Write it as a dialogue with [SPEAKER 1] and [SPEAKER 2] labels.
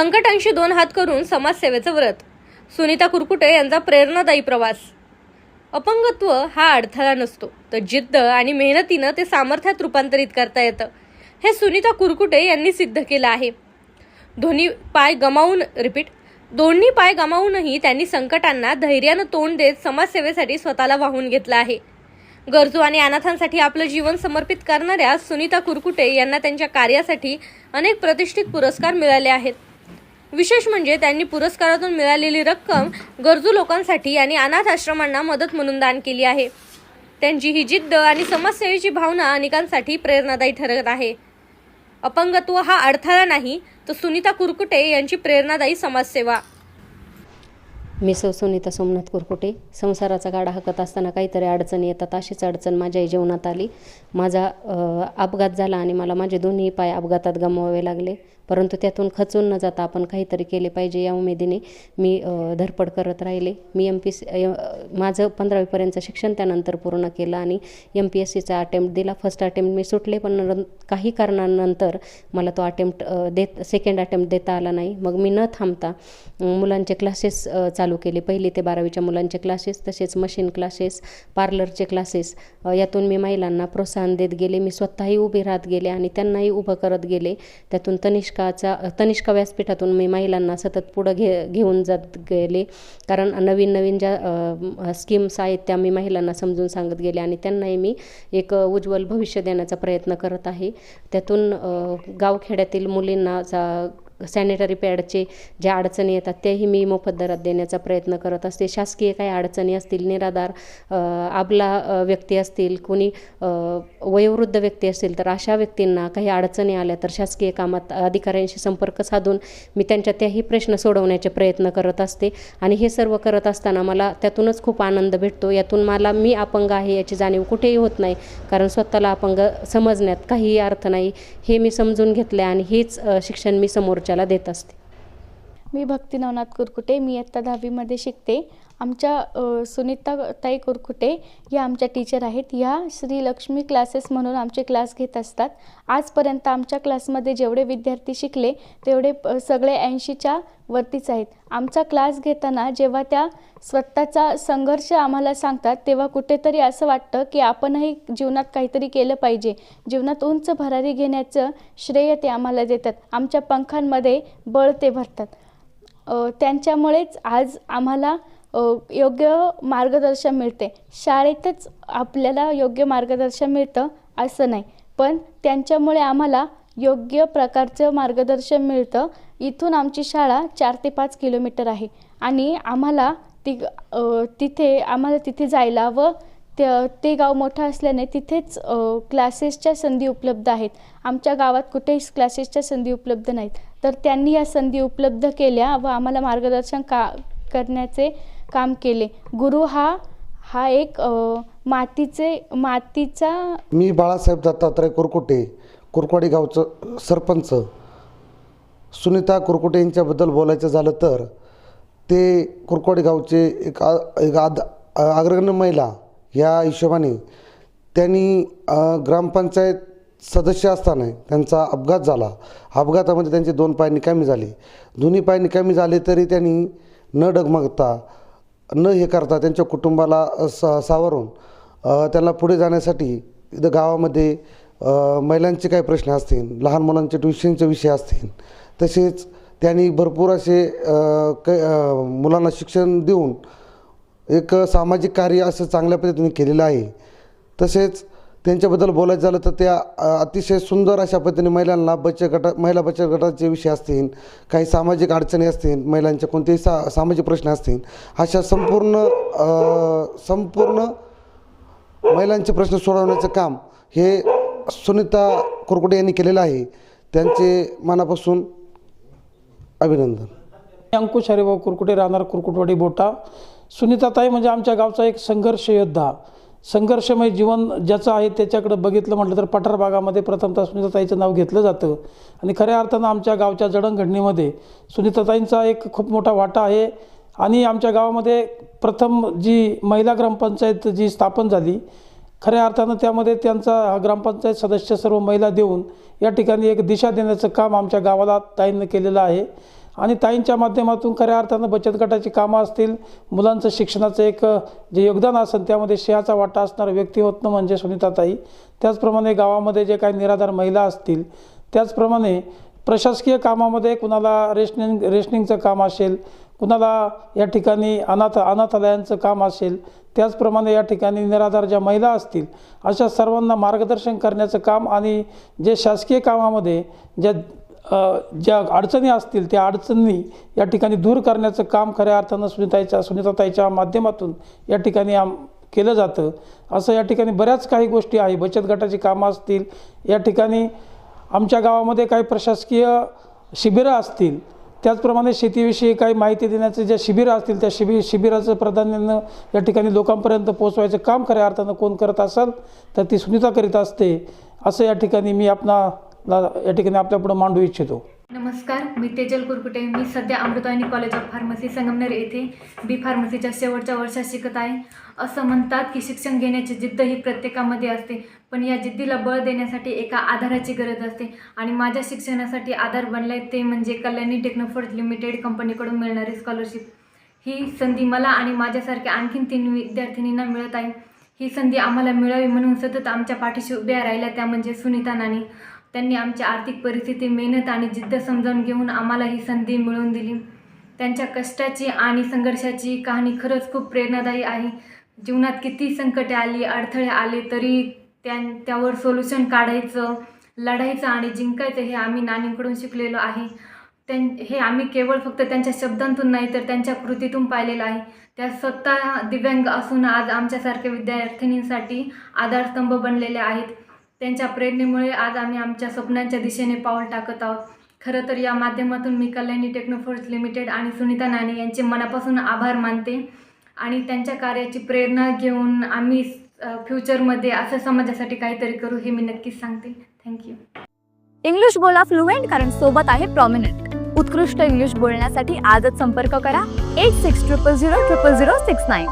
[SPEAKER 1] संकटांशी दोन हात करून समाजसेवेचं व्रत. सुनीता कुरकुटे यांचा प्रेरणादायी प्रवास. अपंगत्व हा अडथळा नसतो तर जिद्द आणि मेहनतीनं ते सामर्थ्यात रूपांतरित करता येतं हे सुनीता कुरकुटे यांनी सिद्ध केलं आहे. दोन्ही पाय गमावून रिपीट दोन्ही पाय गमावूनही त्यांनी संकटांना धैर्यानं तोंड देत समाजसेवेसाठी स्वतःला वाहून घेतलं आहे. गरजू आणि अनाथांसाठी आपलं जीवन समर्पित करणाऱ्या सुनीता कुरकुटे यांना त्यांच्या कार्यासाठी अनेक प्रतिष्ठित पुरस्कार मिळाले आहेत. विशेष म्हणजे त्यांनी पुरस्कारातून मिळालेली रक्कम गरजू लोकांसाठी आणि अनाथ आश्रमांना मदत म्हणून दान केली आहे. त्यांची ही जिद्द आणि समाजसेवेची भावना अनेकांसाठी प्रेरणादायी ठरत आहे. अपंगत्व हा अडथळा नाही तर सुनीता कुरकुटे यांची प्रेरणादायी समाजसेवा.
[SPEAKER 2] मी सौ सुनीता सोमनाथ कुरकुटे. संसाराचा गाडा हाकत असताना काहीतरी अडचणी येतात अशीच अडचण माझ्याही जीवनात आली. माझा अपघात झाला आणि मला माझे दोन्ही पाय अपघातात गमवावे लागले. परंतु त्यातून खचून न जाता आपण काहीतरी केले पाहिजे या उमेदीने. मी धरपड धडपड करत राहिले. मी एम पी सी माझं पंधरावीपर्यंतचं शिक्षण त्यानंतर पूर्ण केलं आणि एम पी एस सीचा अटेम्प्ट दिला. फर्स्ट अटेम्प्ट मी सुटले पण काही कारणानंतर मला तो अटेम्प्ट देत सेकंड अटेम्प्ट देता आला नाही. मग मी न थांबता मुलांचे क्लासेस चालू केले. पहिली ते बारावीच्या मुलांचे क्लासेस तसेच मशीन क्लासेस पार्लरचे क्लासेस यातून मी महिलांना प्रोत्साहन देत गेले. मी स्वतःही उभी राहत गेले आणि त्यांनाही उभं करत गेले. त्यातून तनिष्काचा तनिष्का व्यासपीठातून मी महिलांना सतत पुढं घे घेऊन जात गेले. कारण नवीन नवीन ज्या स्कीम्स आहेत त्या मी महिलांना समजून सांगत गेले आणि त्यांनाही मी एक उज्ज्वल भविष्य देण्याचा प्रयत्न करत आहे. त्यातून गावखेड्यातील मुलींना सॅनिटरी पॅडचे ज्या अडचणी येतात त्याही मी मोफत दरात देण्याचा प्रयत्न करत असते. शासकीय काही अडचणी असतील निराधार आबला व्यक्ती असतील कोणी वयोवृद्ध व्यक्ती असतील तर अशा व्यक्तींना काही अडचणी आल्या तर शासकीय कामात अधिकाऱ्यांशी संपर्क साधून मी त्यांच्या त्याही प्रश्न सोडवण्याचे प्रयत्न करत असते. आणि हे सर्व करत असताना मला त्यातूनच खूप आनंद भेटतो. यातून मला मी अपंग आहे याची जाणीव कुठेही होत नाही कारण स्वतःला अपंग समजण्यात काहीही अर्थ नाही. हे मी समजून घेतले आणि हेच शिक्षण मी समोरच्याला देत असते.
[SPEAKER 3] मी भक्ती नवनाथ कुरकुटे मी इयत्ता दहावीमध्ये शिकते. आमच्या सुनीता ताई कुरकुटे या आमच्या टीचर आहेत. ह्या श्री लक्ष्मी क्लासेस म्हणून आमचे क्लास घेत असतात. आजपर्यंत आमच्या क्लासमध्ये जेवढे विद्यार्थी शिकले तेवढे प- सगळे ऐंशीच्या वरतीच आहेत. आमचा क्लास घेताना जेव्हा त्या स्वतःचा संघर्ष आम्हाला सांगतात तेव्हा कुठेतरी असं वाटतं की आपणही जीवनात काहीतरी केलं पाहिजे. जीवनात उंच भरारी घेण्याचं श्रेय ते आम्हाला देतात. आमच्या पंखांमध्ये बळ ते भरतात. त्यांच्यामुळेच आज आम्हाला योग्य मार्गदर्शन मिळते. शाळेतच आपल्याला योग्य मार्गदर्शन मिळतं असं नाही. पण त्यांच्यामुळे आम्हाला योग्य प्रकारचं मार्गदर्शन मिळतं. इथून आमची शाळा चार ते पाच किलोमीटर आहे. आणि आम्हाला ती तिथे आम्हाला तिथे जायला व ते ते गाव मोठं असल्याने तिथेच क्लासेसच्या संधी उपलब्ध आहेत. आमच्या गावात कुठेही क्लासेसच्या संधी उपलब्ध नाहीत. तर त्यांनी या संधी उपलब्ध केल्या व आम्हाला मार्गदर्शन का करण्याचे काम केले. गुरु हा हा एक मातीचे मातीचा
[SPEAKER 4] मी बाळासाहेब दत्तात्रय कुरकुटे कुरकवाडी गावचं सरपंच. सुनीता कुरकुटे यांच्याबद्दल बोलायचं झालं तर ते कुरकवाडी गावचे एक आ एक आद अग्रगण्य महिला या हिशोबाने त्यांनी ग्रामपंचायत सदस्य असताना त्यांचा अपघात झाला. अपघातामध्ये त्यांचे दोन पाय निकामी झाले. दोन्ही पाय निकामी झाले तरी त्यांनी न डगमगता न हे करता त्यांच्या कुटुंबाला सा सावरून त्यांना पुढे जाण्यासाठी इथं गावामध्ये महिलांचे काही प्रश्न असतील लहान मुलांचे ट्युशनचे विषय असतील तसेच त्यांनी भरपूर असे कै मुलांना शिक्षण देऊन एक सामाजिक कार्य असं चांगल्या पद्धतीने केलेलं आहे. तसेच त्यांच्याबद्दल बोलायचं झालं तर त्या अतिशय सुंदर अशा पद्धतीने महिलांना बचत गटा महिला बचत गटाचे विषय असतील काही सामाजिक अडचणी असतील महिलांच्या कोणतेही सा सामाजिक प्रश्न असतील अशा संपूर्ण संपूर्ण महिलांचे प्रश्न सोडवण्याचं काम हे सुनीता कुरकुटे यांनी केलेलं आहे. त्यांचे मनापासून अभिनंदन.
[SPEAKER 5] अंकुश हरिभाऊ कुरकुटे राहणार कुरकुटवाडी बोटा. सुनीताताई म्हणजे आमच्या गावचा एक संघर्ष योद्धा संघर्षमय जीवन ज्याचं आहे त्याच्याकडं बघितलं म्हटलं तर पठार भागामध्ये प्रथमतः सुनीताताईचं नाव घेतलं जातं. आणि खऱ्या अर्थानं आमच्या गावच्या जडणघडणीमध्ये सुनीताताईंचा एक खूप मोठा वाटा आहे. आणि आमच्या गावामध्ये प्रथम जी महिला ग्रामपंचायत जी स्थापन झाली खऱ्या अर्थानं त्यामध्ये त्यांचा हा ग्रामपंचायत सदस्य सर्व महिला देऊन या ठिकाणी एक दिशा देण्याचं काम आमच्या गावाला ताईंनं केलेलं आहे. आणि ताईंच्या माध्यमातून खऱ्या अर्थानं बचत गटाची कामं असतील मुलांचं शिक्षणाचं एक जे योगदान असेल त्यामध्ये शेहाचा वाटा असणारं व्यक्तिमत्व म्हणजे सुनीताताई. त्याचप्रमाणे गावामध्ये जे काही निराधार महिला असतील त्याचप्रमाणे प्रशासकीय कामामध्ये कुणाला रेशनिंग रेशनिंगचं काम असेल कुणाला या ठिकाणी अनाथ अनाथालयांचं काम असेल त्याचप्रमाणे या ठिकाणी निराधार ज्या महिला असतील अशा सर्वांना मार्गदर्शन करण्याचं काम आणि जे शासकीय कामामध्ये ज्या ज्या अडचणी असतील त्या अडचणी या ठिकाणी दूर करण्याचं काम खऱ्या अर्थानं सुनीताईच्या सुनीताताईच्या माध्यमातून या ठिकाणी आम केलं जातं. असं या ठिकाणी बऱ्याच काही गोष्टी आहे. बचत गटाची कामं असतील या ठिकाणी आमच्या गावामध्ये काही प्रशासकीय शिबिरं असतील त्याचप्रमाणे शेतीविषयी काही माहिती देण्याचे ज्या शिबिरं असतील त्या शिबि शिबिराचं प्राधान्यानं या ठिकाणी लोकांपर्यंत पोहोचवायचं काम खऱ्या अर्थानं कोण करत असाल तर ती सुनीता करीत असते. असं या ठिकाणी मी आपणा ला या ठिकाणी आपल्यापुढं मांडू इच्छितो.
[SPEAKER 6] नमस्कार मी तेजल कुरकुटे. मी सध्या Amrutayani college of pharmacy Sangamner येथे बी फार्मसीच्या शेवटच्या वर्षात शिकत आहे. असं म्हणतात की शिक्षण घेण्याची जिद्द ही प्रत्येकामध्ये असते पण या जिद्दीला बळ देण्यासाठी एका आधाराची गरज असते आणि माझ्या शिक्षणासाठी आधार बनलाय ते म्हणजे कल्याणी टेक्नोफोर्ड लिमिटेड कंपनीकडून मिळणारी स्कॉलरशिप ही संधी मला आणि माझ्यासारख्या आणखीन तीन विद्यार्थिनींना मिळत आहे. ही संधी आम्हाला मिळावी म्हणून सतत आमच्या पाठीशी उभ्या राहिल्या त्या म्हणजे सुनीता नानी. त्यांनी आमची आर्थिक परिस्थिती मेहनत आणि जिद्द समजावून घेऊन आम्हाला ही संधी मिळवून दिली. त्यांच्या कष्टाची आणि संघर्षाची कहाणी खरंच खूप प्रेरणादायी आहे. जीवनात किती संकटे आली अडथळे आले तरी त्या त्यावर सोल्युशन काढायचं लढायचं आणि जिंकायचं हे आम्ही नानींकडून शिकलेलो आहे. त्यां हे आम्ही केवळ फक्त त्यांच्या शब्दांतून नाही तर त्यांच्या कृतीतून पाहिलेलं आहे. त्या स्वतः दिव्यांग असून आज आमच्यासारख्या विद्यार्थिनींसाठी आधारस्तंभ बनलेले आहेत. त्यांच्या प्रेरणेमुळे आज आम्ही आमच्या स्वप्नांच्या दिशेने पाऊल टाकत आहोत. खरं तर या माध्यमातून मी कल्याणी टेक्नोफोर्स लिमिटेड आणि सुनीता नानी यांचे मनापासून आभार मानते आणि त्यांच्या कार्याची प्रेरणा घेऊन आम्ही फ्युचरमध्ये असं समाजासाठी काहीतरी करू हे मी नक्कीच सांगते. थँक्यू
[SPEAKER 7] इंग्लिश बोला फ्लुएंट कारण सोबत आहे प्रॉमिनंट उत्कृष्ट इंग्लिश बोलण्यासाठी आजच संपर्क करा. Eight six triple zero triple zero six nine